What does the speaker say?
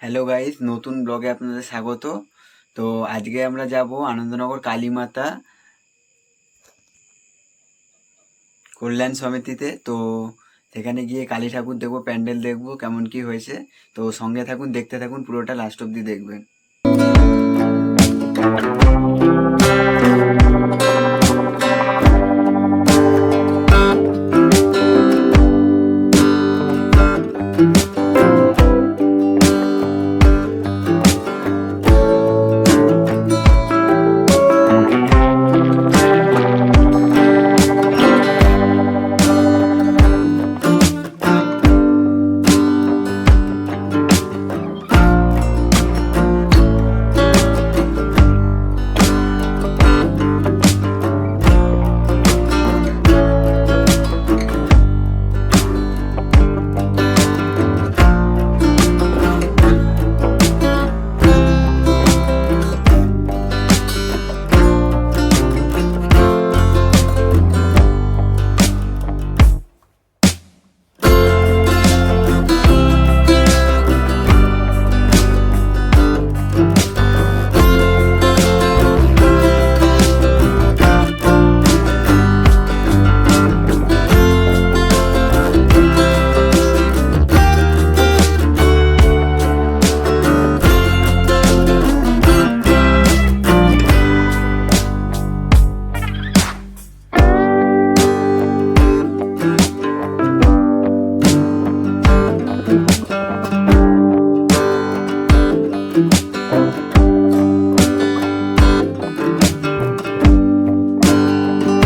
Hello guys নতুন ব্লগে আপনাদের স্বাগত। তো আজকে আমরা যাব আনন্দনগর কালীমাতা কল্যাণ সমিতিতে। তো সেখানে গিয়ে কালী ঠাকুর দেখব, প্যান্ডেল দেখব, কেমন কি হয়েছে। তো সঙ্গে থাকুন, দেখতে থাকুন, পুরোটা লাস্ট অব্দি দেখবেন।